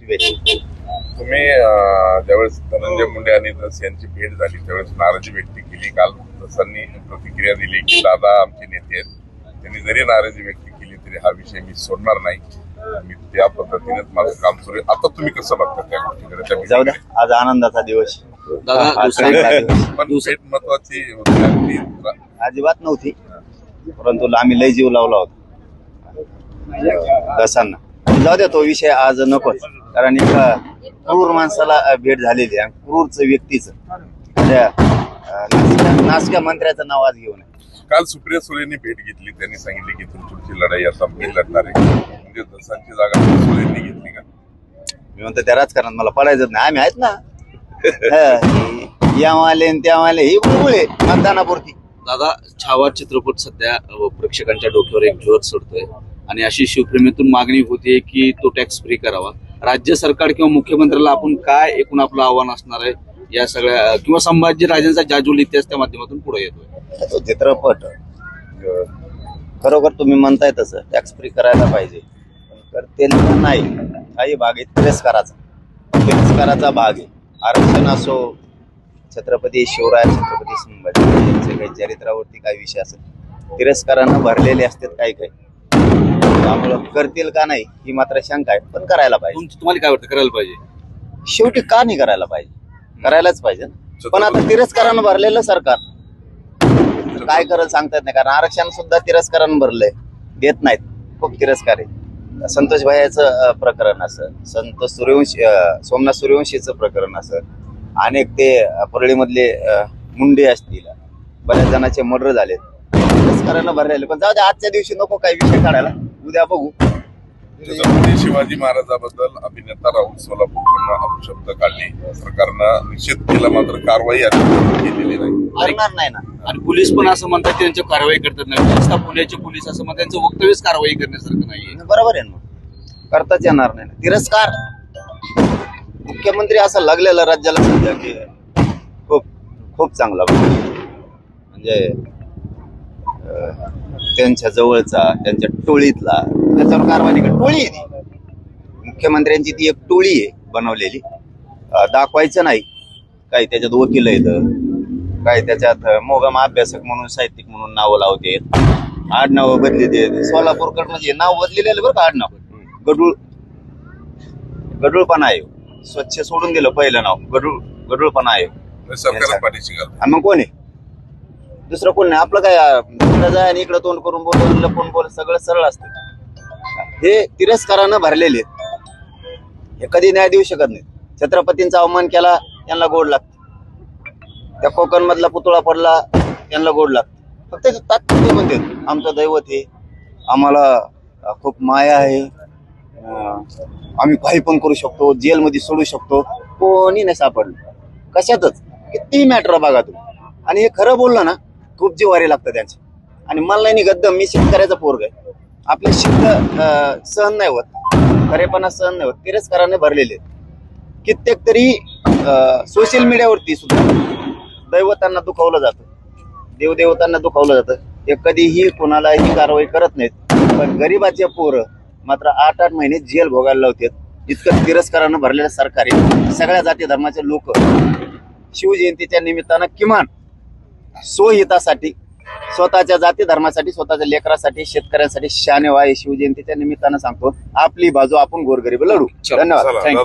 शुभेच्छा तुम्ही अं, ज्यावेळेस धनंजय मुंडे आणि दस यांची भेट झाली त्यावेळेस नाराजी व्यक्त केली. काल दसांनी प्रतिक्रिया दिली की दादा आमचे नेते आहेत. त्यांनी जरी नाराजी व्यक्त केली तरी हा विषय मी सोडणार नाही. मी त्या पद्धतीनेच माझं काम सुरू आता तुम्ही कसं बघता त्या गोष्टीकडे? त्या जाऊ द्या. आज आनंदाचा दिवस. हा. पण भेट महत्वाची अजिबात नव्हती. परंतु आम्ही लय जीव लावला होता. दसांना जाऊ द्या तो विषय आज नकोच. कारण एका क्रूर माणसाला भेट झालेली आहे. आणि क्रूरच व्यक्तीच. त्या अ, नासक्या- मंत्र्याचं नाव आज घेऊन. काल सुप्रिया सुळेंनी भेट घेतली. त्यांनी सांगितले की तुमची लढाई आता मी लढणार आहे. म्हणजे दसांची जागा सुळेंनी घेतली का? मी म्हणतो त्या राजकारणात मला पडायचं नाही. आम्ही आहेत ना. ह, या वाले न त्या वाले ही बुळबुळे मतदानापुरती. दादा छावा चित्रपट सध्या प्रेक्षकांच्या डोक्यावर एक जोर सोडतोय. आणि अशी शिवप्रेमीतून मागणी होते की तो टॅक्स फ्री करावा. राज्य सरकार किंवा मुख्यमंत्र्याला आपण काय एकूण आपलं आव्हान असणार आहे? या सगळ्या किंवा संभाजी राजांचा जाजूल इतिहास त्या माध्यमातून पुढे येतोय. तो चित्रपट खरोखर तुम्ही म्हणताय तसं. टॅक्स फ्री करायला पाहिजे. तर करते नाही. काही भाग आहे तिरस्काराचा. तिरस्काराचा भाग आहे. आरक्षण असो छत्रपती शिवराय छत्रपती संभाजी यांचे काही चरित्रावरती काही विषय असेल. तिरस्कारानं भरलेले असतात काही काही. त्यामुळं करतील का नाही ही मात्र शंका आहे पण करायला पाहिजे. तुम- तुम्हाला काय वाटतं करायला पाहिजे? शेवटी का नाही करायला पाहिजे? करायलाच पाहिजे. ना. पण आता तिरस्कारानं भरलेलं सरकार. काय करत सांगतात नाही कारण आरक्षण सुद्धा तिरस्कारानं भरलंय. देत नाहीत. खूप तिरस्कार आहे संतोष भायाचं प्रकरण असं. संतोष सूर्यवंशी अं, सोमनाथ सूर्यवंशीचं प्रकरण असं. अनेक ते अं, परळीमधले अं, मुंडे असतील. बऱ्याच जणांचे मर्डर झाले तिरस्कारानं भरलेले. पण जाऊ दे आजच्या दिवशी नको काही विषय काढायला. उद्या बघू. छत्रपती शिवाजी महाराजाबद्दल अभिनेता राहुल सोलापूरकडून अपशब्द काढली. सरकारनं निषेध केला मात्र कारवाई अद्याप केलेली नाही. करणार नाही ना. आणि पोलीस पण असं म्हणतात की त्यांच्या कारवाई करतात नाही. नुसता पुण्याचे पोलीस असं म्हणतात त्यांचं वक्तव्यच कारवाई करण्यासारखं नाहीये. बरोबर आहे ना. करताच येणार नाही. ना. तिरस्कार. मुख्यमंत्री असं लागलेलं राज्याला सध्या की खूप खूप चांगला म्हणजे अं, त्यांच्या जवळचा त्यांच्या टोळीतला. त्याच्यावर कारवाई कर टोळी आहे ती. मुख्यमंत्र्यांची ती एक टोळी आहे बनवलेली. दाखवायचं नाही. काही त्याच्यात वकील आहेत काही त्याच्यात मोगम अभ्यासक म्हणून साहित्यिक म्हणून नावं लावते. आडनावं बदली ते सोलापूरकड म्हणजे नाव बदलेलं बरं का आडनाव. गडूळ गडूळपणा आहे. स्वच्छ सोडून दिलं पहिलं नाव. गडूळ गडूळपणा आहे. मग कोण आहे? दुसरं कोण नाही. आपलं काय इकडं जाय आणि इकडं तोंड करून बोल लपून बोल सगळं सरळ असतं. हे तिरस्कारानं भरलेले आहेत. हे कधी न्याय देऊ शकत नाही छत्रपतींचा अवमान केला त्यांना गोड लागतं. त्या कोकण मधला पुतळा पडला त्यांना गोड लागतं. फक्त तात्पुरते म्हणते आमचं दैवत हे. आम्हाला खूप माया आहे. आम्ही काही पण करू शकतो जेलमध्ये सोडू शकतो. कोणी नाही सापडलं. कशातच? किती मॅटर बघा तुम्ही. आणि हे खरं बोललं ना खूप जिवारी लागतं त्यांची. आणि मला नाही निघत मी शेतकऱ्याचा पोरग आहे. आपले शेत अं, सहन नाही होत. खरेपणा सहन नाही होत. तिरस्काराने भरलेले आहेत. कित्येक तरी सोशल मीडियावरती सुद्धा दैवतांना दुखावलं जातं. देवदेवतांना दुखावलं जातं. हे कधीही कोणालाही कारवाई करत नाहीत. पण गरीबाचे पोरं मात्र आठ आठ महिने जेल भोगायला लावतात. इतकं तिरस्कारानं भरलेलं सरकार आहे. सगळ्या जाती धर्माचे लोक शिवजयंतीच्या निमित्तानं किमान स्वहितासाठी स्वतःच्या जाती धर्मासाठी स्वतःच्या लेकरासाठी शेतकऱ्यांसाठी शाने हे शिवजयंतीच्या निमित्तानं सांगतो. आपली बाजू आपण गोरगरीब लढू. धन्यवाद. थँक्यू